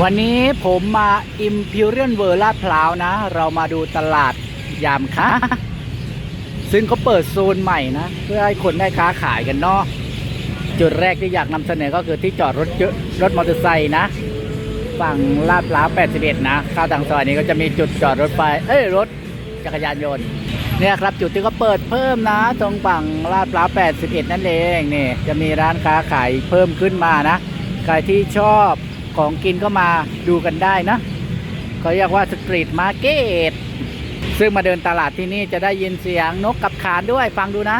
วันนี้ผมมา Imperial World ลาดพร้าวนะ เรามาดูตลาดยามค้า ซึ่งเขาเปิดโซนใหม่นะ เพื่อให้คนได้ค้าขายกันเนาะจุดแรกที่อยากนำเสนอก็คือที่จอดรถเยอะรถมอเตอร์ไซค์นะ ฝั่งลาดพร้าว 81 นะเข้าทางซอยนี้ก็จะมีจุดจอดรถไฟเอ้ยรถจักรยานยนต์เนี่ยครับจุดที่เขาเปิดเพิ่มนะ ตรงฝั่งลาดพร้าว 81 นั่นเองนี่จะมีร้านค้าขายเพิ่มขึ้นมานะใครที่ชอบ ของกินก็มาดูกันได้นะเขาเรียกว่าสตรีทมาร์เก็ตซึ่งมาเดินตลาดที่นี่จะได้ยินเสียงนกกับขานด้วยฟังดูนะ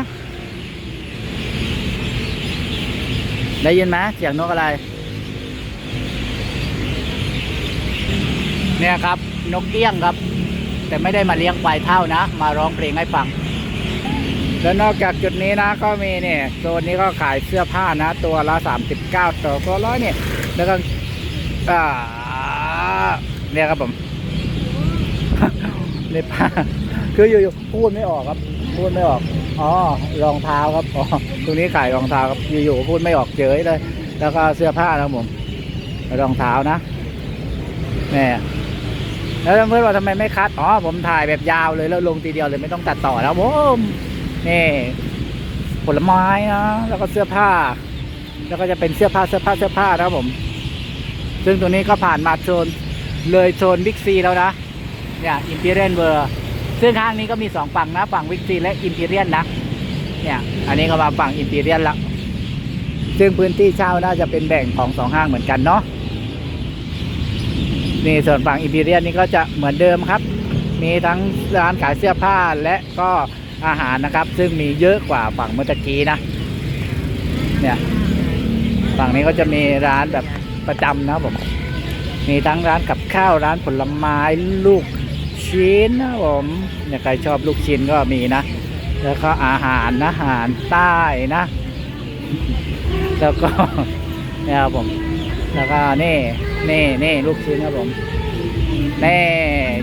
ได้ยินไหมเสียงนกอะไร เนี่ยครับนกเอี้ยงครับ แต่ไม่ได้มาเลี้ยงควายเท่านะ มาร้องเพลงให้ฟัง แล้วนอกจากจุดนี้นะ ก็มีเนี่ยโซนนี้ก็ขายเสื้อผ้านะ ตัวละ 39 ตัวตัวร้อยเนี่ยแล้วก็ อ่าเนี่ยครับผมเล็บผ้าคืออยู่ๆพูดไม่ออกครับ พูดไม่ออก อ๋อรองเท้าครับอ๋อตรงนี้ขายรองเท้าครับ อยู่ๆพูดไม่ออกเฉยเลย แล้วก็เสื้อผ้านะครับผมรองเท้านะนี่แล้วเพื่อนว่าทำไมไม่คัด อ๋อ ผมถ่ายแบบยาวเลยแล้วลงทีเดียวเลยไม่ต้องตัดต่อแล้วผมนี่ผลไม้นะ แล้วก็เสื้อผ้า แล้วก็จะเป็นเสื้อผ้าเสื้อผ้าเสื้อผ้านะครับผม ซึ่งตรงนี้ก็ผ่านมาโซนเลยโซนบิ๊กซีแล้วนะ เนี่ยอิมพีเรียนเวอร์ซึ่งห้างนี้ก็มีสองฝั่งนะ ฝั่งบิ๊กซีและอิมพีเรียนนะ เนี่ย อันนี้ก็มาฝั่งอิมพีเรียนละ ซึ่งพื้นที่เช่าน่าจะเป็นแบ่งของสองห้างเหมือนกันเนาะ นี่ส่วนฝั่งอิมพีเรียนนี่ก็จะเหมือนเดิมครับ มีทั้งร้านขายเสื้อผ้าและก็อาหารนะครับ ซึ่งมีเยอะกว่าฝั่งเมื่อกี้นะ เนี่ย ฝั่งนี้ก็จะมีร้านแบบ ประจำนะผมมีทั้งร้านกับข้าวร้านผลไม้ลูกชิ้นนะผมเนี่ยใครชอบลูกชิ้นก็มีนะ แล้วก็อาหารนะอาหารใต้นะ แล้วก็เนี่ยครับผมแล้วก็นี่นี่นี่ลูกชิ้นครับผมนี่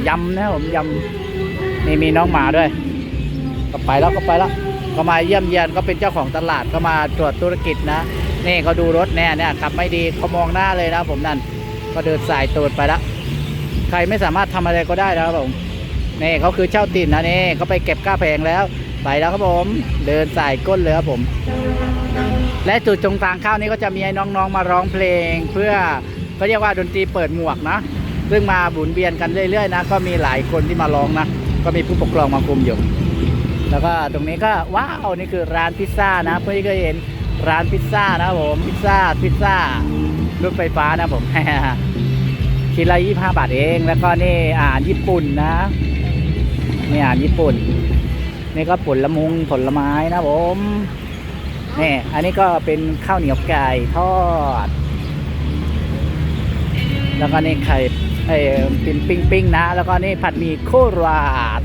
ยำนะผมยำนี่มีน้องหมาด้วย ก็ไปแล้วก็ไปแล้วก็มาเยี่ยมเยียนก็เป็นเจ้าของตลาดก็มาตรวจธุรกิจนะ นี่เขาดูรถแน่เนี่ยขับไม่ดีเขามองหน้าเลยนะผมนั่นก็เดินสายตูดไปละใครไม่สามารถทำอะไรก็ได้นะครับผมนี่เขาคือเช่าตินนะนี่เขาไปเก็บก้าแพงแล้วไปแล้วครับผม เดินสายก้นเลยครับผม และจุดตรงกลางข้าวนี้ก็จะมีให้น้องๆมาร้องเพลง เพื่อเขาเรียกว่าดนตรีเปิดหมวกนะซึ่งมาบุนเวียนกันเรื่อยๆนะก็มีหลายคนที่มาร้องนะก็มีผู้ปกครองมาคุมอยู่แล้วก็ตรงนี้ก็ว้าวนี่คือร้านพิซซ่านะเพื่อนก็เห็น ร้านพิซซ่านะครับผมพิซซ่าพิซซ่ารถไฟฟ้านะผมชิ้นละยี่ห้าบาทเอง แล้วก็นี่อาหารญี่ปุ่นนะนี่อาหารญี่ปุ่น นี่ก็ผลละมุงผลไม้นะผมนี่อันนี้ก็เป็นข้าวเหนียวไก่ทอด แล้วก็นี่ไข่ไอ้ปิ้งปิ้งปิ้งนะ แล้วก็นี่ผัดหมี่โคราช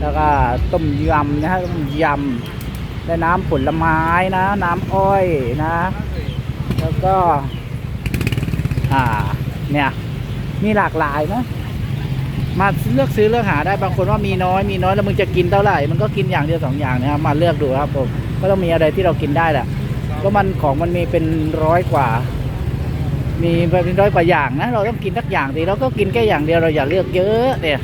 แล้วก็ต้มยำนะฮะต้มยำ และน้ำผลไม้นะ น้ำอ้อยนะ แล้วก็ อ่า เนี่ย มีหลากหลายนะ มาเลือกซื้อเลือกหาได้บางคนว่ามีน้อยมีน้อยแล้วมึงจะกินเท่าไหร่ มันก็กินอย่างเดียวสองอย่างนะครับมาเลือกดูครับผมก็ต้องมีอะไรที่เรากินได้แหละก็มันของมันมีเป็นร้อยกว่า มีเป็นร้อยกว่าอย่างนะ เราต้องกินสักอย่างสิเราก็กินแค่อย่างเดียวเราอย่าเลือกเยอะเนี่ย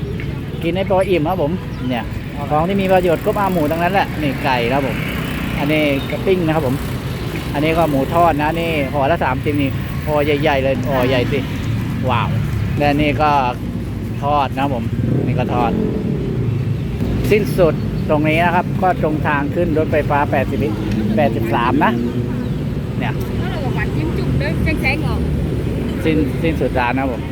กินให้พออิ่มครับผม เนี่ย ของที่มีประโยชน์ก็มาหมูทั้งนั้นแหละนี่ไก่ครับผม อันนี้กระปิ้งนะครับผม อันนี้ก็หมูทอดนะนี่ห่อละสามสิบนี่ห่อใหญ่ๆเลยห่อใหญ่สิว้าวและนี่ก็ทอดนะครับผมนี่ก็ทอด สิ้นสุดตรงนี้นะครับ ก็ตรงทางขึ้นรถไฟฟ้า 80 83 นะ เนี่ย nó là một bạn chiếm chung đấy sáng sáng ngon สิ้นสิ้นสุดร้านนะครับผม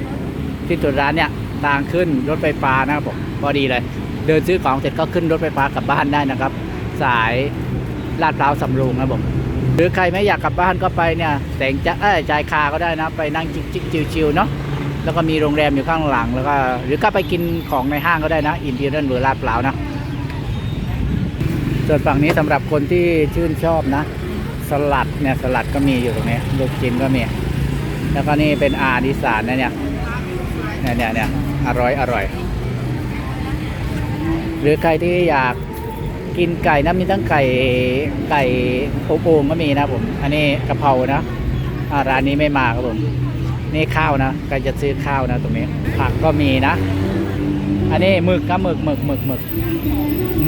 สิ้นสุดร้านเนี่ยทางขึ้นรถไฟฟ้านะครับผมพอดีเลย เดินซื้อของเสร็จก็ขึ้นรถไฟฟ้ากลับบ้านได้นะครับ สาย ลาดพร้าวสำโรงนะครับผมหรือใครไม่อยากกลับบ้านก็ไปเนี่ยแสงจะเอ้ยจ่ายคาก็ได้นะ ไปนั่งจิกจิกชิวๆเนาะแล้วก็มีโรงแรมอยู่ข้างหลังแล้วก็หรือก็ไปกินของในห้างก็ได้นะอินเดียนหรือลาดพร้าวนะส่วนฝั่งนี้สำหรับคนที่ชื่นชอบนะ สลัดเนี่ยสลัดก็มีอยู่ตรงนี้ลูกชิ้นก็มี แล้วก็นี่เป็นอาดิสานนะเนี่ยเนี่ยเนี่ยเนี่ยอร่อยอร่อย หรือใครที่อยาก กินไก่นะมีทั้งไก่ไก่อบโอ่งก็มีนะผมอันนี้กะเพรานะร้านนี้ไม่มาครับผมนี่ข้าวนะใครจะซื้อข้าวนะ ตรงนี้ ผักก็มีนะ อันนี้หมึกครับหมึกหมึกหมึกหมึก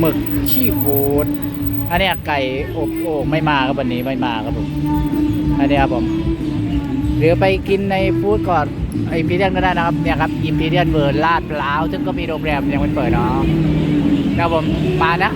หมึกชีฟูดอันนี้ไก่อบโอ่งไม่มาครับวันนี้ไม่มาครับผมอันนี้ครับผมหรือไปกินในฟู้ดก่อนอิมพีเรียนก็ได้นะครับเนี่ยครับอิมพีเรียนเวิร์ลาดพร้าวซึ่งก็มีโรงแรมยังไม่เปิดเนาะนะครับผมมานะ